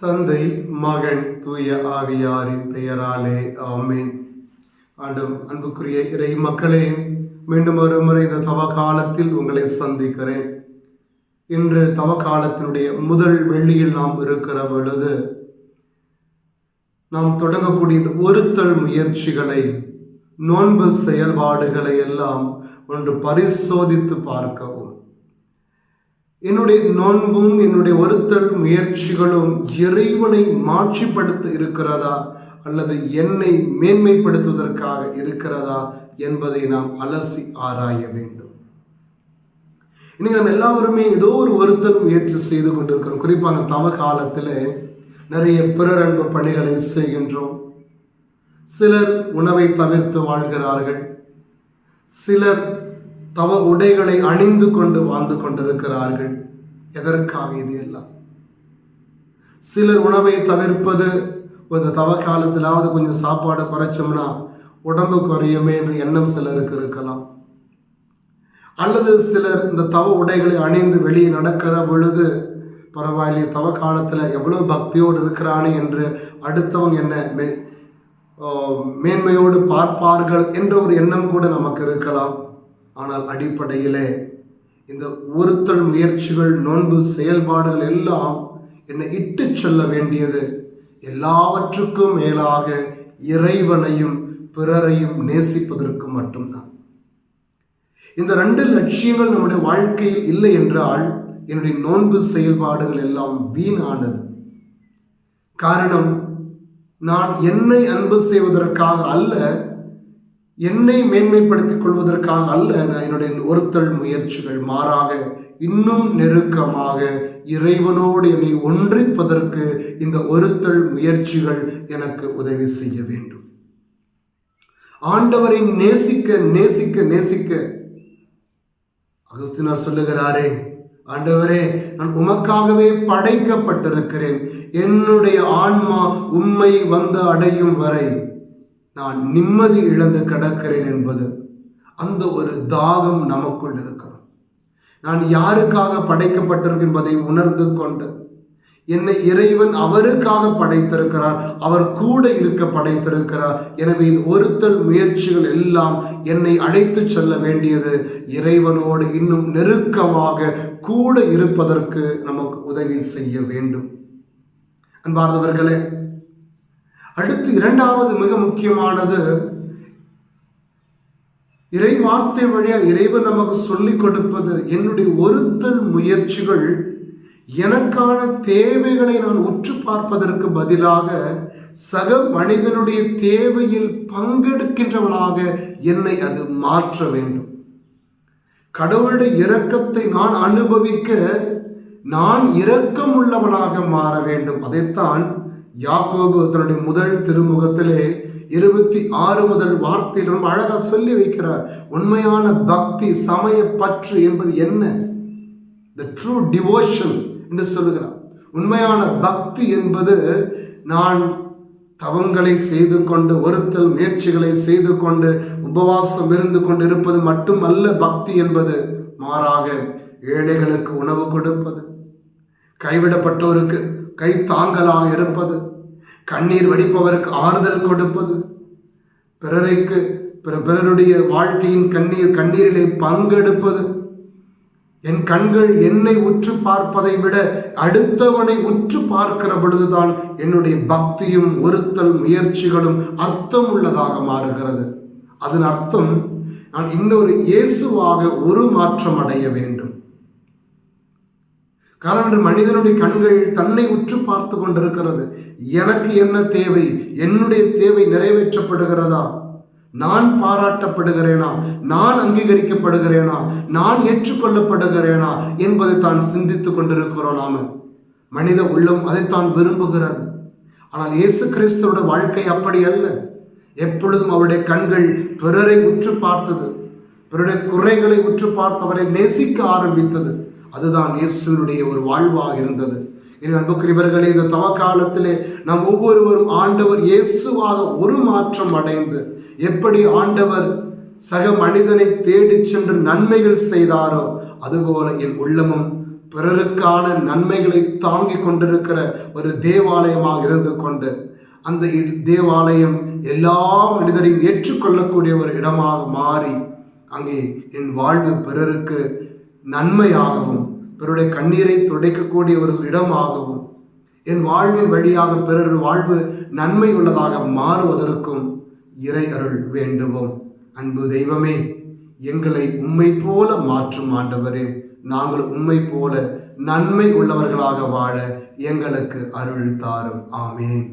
தந்தை மகன் தூய ஆவியாரின் பெயராலே ஆமீன். ஆண்டும் அன்புக்குரிய இறை மக்களே மீண்டும் ஒரு முறை இந்த தவ காலத்தில் உங்களை சந்திக்கிறேன். இன்று தவ காலத்தினுடைய முதல் வெள்ளியில் நாம் இருக்கிற பொழுது நாம் தொடங்கக்கூடிய இந்த ஒருத்தல் முயற்சிகளை நோன்பு செயல்பாடுகளை எல்லாம் ஒன்று பரிசோதித்து பார்க்கவும். என்னுடைய நோன்பும் என்னுடைய ஒருத்தல் முயற்சிகளும் இறைவனை மாட்சிப்படுத்த இருக்கிறதா அல்லது என்னை மேன்மைப்படுத்துவதற்காக இருக்கிறதா என்பதை நாம் அலசி ஆராய வேண்டும். இன்னைக்கு நம்ம எல்லாருமே ஏதோ ஒரு ஒருத்தல் முயற்சி செய்து கொண்டிருக்கிறோம். குறிப்பாக தவ காலத்தில் நிறைய பிறரன்பு பணிகளை செய்கின்றோம். சிலர் உணவை தவிர்த்து வாழ்கிறார்கள். சிலர் தவ உடைகளை அணிந்து கொண்டு வாழ்ந்து கொண்டிருக்கிறார்கள். எதற்காக இது எல்லாம்? சிலர் உணவை தவிர்ப்பது இந்த தவ காலத்திலாவது கொஞ்சம் சாப்பாடை குறைச்சோம்னா உடம்பு குறையுமே என்று எண்ணம் சிலருக்கு இருக்கலாம். அல்லது சிலர் இந்த தவ உடைகளை அணிந்து வெளியே நடக்கிற பொழுது பரவாயில்லையே தவ காலத்தில் எவ்வளோ பக்தியோடு இருக்கிறானே என்று அடுத்தவங்க என்ன மே மேன்மையோடு பார்ப்பார்கள் என்ற ஒரு எண்ணம் கூட நமக்கு இருக்கலாம். ஆனால் அடிப்படையிலே இந்த ஒருத்தல் முயற்சிகள் நோன்பு செயல்பாடுகள் எல்லாம் என்னை இட்டு செல்ல வேண்டியது. எல்லாவற்றுக்கும் மேலாக இறைவனையும் பிறரையும் நேசிப்பதற்கு மட்டும்தான். இந்த ரெண்டு லட்சியங்கள் நம்முடைய வாழ்க்கையில் இல்லை என்றால் என்னுடைய நோன்பு செயல்பாடுகள் எல்லாம் வீணானது. காரணம் நான் என்னை அன்பு செய்வதற்காக அல்ல என்னை மேன்மைப்படுத்திக் கொள்வதற்காக அல்ல நான் என்னுடைய ஒருத்தல் முயற்சிகள் மாறாக இன்னும் நெருக்கமாக இறைவனோடு என்னை ஒன்றிப்பதற்கு இந்த ஒருத்தல் முயற்சிகள் எனக்கு உதவி செய்ய வேண்டும். ஆண்டவரை நேசிக்க நேசிக்க நேசிக்க அகஸ்தினா சொல்லுகிறாரே ஆண்டவரே நான் உமக்காகவே படைக்கப்பட்டிருக்கிறேன். என்னுடைய ஆன்மா உம்மை வந்து அடையும் வரை நான் நிம்மதி இழந்து கிடக்கிறேன் என்பது அந்த ஒரு தாகம் நமக்குள் இருக்கணும். நான் யாருக்காக படைக்கப்பட்டிருக்கேன் என்பதை உணர்ந்து கொண்டு என்னை இறைவன் அவருக்காக படைத்திருக்கிறார். அவர் கூட இருக்க படைத்திருக்கிறார். எனவே இது ஒருத்தல் முயற்சிகள் எல்லாம் என்னை அழைத்து செல்ல வேண்டியது. இறைவனோடு இன்னும் நெருக்கமாக கூட இருப்பதற்கு நமக்கு உதவி செய்ய வேண்டும். அன்பார்ந்தவர்களே அடுத்து இரண்டாவது மிக முக்கியமானது இறை வார்த்தை வழியாக இறைவன் நமக்கு சொல்லிக் கொடுப்பது என்னுடைய ஒருத்தல் முயற்சிகள் எனக்கான தேவைகளை நான் உற்று பார்ப்பதற்கு பதிலாக சக மனிதனுடைய தேவையில் பங்கெடுக்கின்றவனாக என்னை அது மாற்ற வேண்டும். கடவுளுடைய இரக்கத்தை நான் அனுபவிக்க நான் இரக்கம் உள்ளவனாக மாற வேண்டும். அதைத்தான் யாக்கோபு தன்னுடைய முதல் திருமுகத்திலே இருபத்தி ஆறு முதல் வார்த்தையில் ரொம்ப அழகாக சொல்லி வைக்கிறார். உண்மையான பக்தி சமய பற்று என்பது என்ன? த ட்ரூ டிவோஷன் என்று சொல்லுகிறார் உண்மையான பக்தி என்பது நான் தவங்களை செய்து கொண்டு ஒருத்தல் முயற்சிகளை செய்து கொண்டு உபவாசம் இருந்து கொண்டு இருப்பது மட்டுமல்ல பக்தி என்பது மாறாக ஏழைகளுக்கு உணவு கொடுப்பது கைவிடப்பட்டோருக்கு கை தாங்கலாக இருப்பது கண்ணீர் வடிப்பவருக்கு ஆறுதல் கொடுப்பது பிறருக்கு பிறருடைய வாழ்க்கையின் கண்ணீர் கண்ணீரிலே பங்கெடுப்பது என் கண்கள் என்னை உற்று பார்ப்பதை விட அடுத்தவனை உற்று பார்க்கிற பொழுதுதான் என்னுடைய பக்தியும் ஒருத்தல் முயற்சிகளும் அர்த்தம் உள்ளதாக மாறுகிறது. அதன் அர்த்தம் நான் இன்னொரு இயேசுவாக ஒரு மாற்றம் அடைய வேண்டும். காரணம் மனிதனுடைய கண்கள் தன்னை உற்று பார்த்து கொண்டிருக்கிறது. எனக்கு என்ன தேவை? என்னுடைய தேவை நிறைவேற்றப்படுகிறதா? நான் பாராட்டப்படுகிறேனா? நான் அங்கீகரிக்கப்படுகிறேனா? நான் ஏற்றுக்கொள்ளப்படுகிறேனா? என்பதை தான் சிந்தித்துக் கொண்டிருக்கிறோம் நாம. மனித உள்ளம் அதைத்தான் விரும்புகிறது. ஆனால் இயேசு கிறிஸ்துவோட வாழ்க்கை அப்படி அல்ல. எப்பொழுதும் அவருடைய கண்கள் பிறரை உற்று பார்த்தது. பிறருடைய குறைகளை உற்று பார்த்தவரை நேசிக்க ஆரம்பித்தது. அதுதான் இயேசுனுடைய ஒரு வாழ்வாக இருந்தது. இனி அன்புக்குரியவர்களே இந்த தவக்காலத்திலே நாம் ஒவ்வொருவரும் ஆண்டவர் இயேசுவாக ஒரு மாற்றம் அடைந்து எப்படி ஆண்டவர் சக மனிதனை தேடிச் சென்று நன்மைகள் செய்தாரோ அதுபோல என் உள்ளமும் பிறருக்கான நன்மைகளை தாங்கிக் கொண்டிருக்கிற ஒரு தேவாலயமாக இருந்து கொண்டு அந்த இ- தேவாலயம் எல்லா மனிதரையும் ஏற்றுக்கொள்ளக்கூடிய ஒரு இடமாக மாறி அங்கே என் வாழ்வு பிறருக்கு நன்மையாகவும் பிறருடைய கண்ணீரை துடைக்கக்கூடிய ஒரு இடமாகவும் என் வாழ்வின் வழியாக பிறர் வாழ்வு நன்மை உள்ளதாக மாறுவதற்கும் இறை அருள் வேண்டுவோம். அன்பு தெய்வமே எங்களை உம்மை போல மாற்றும் ஆண்டவரே நாங்கள் உம்மை போல நன்மை உள்ளவர்களாக வாழ எங்களுக்கு அருள் தாரும். ஆமேன்.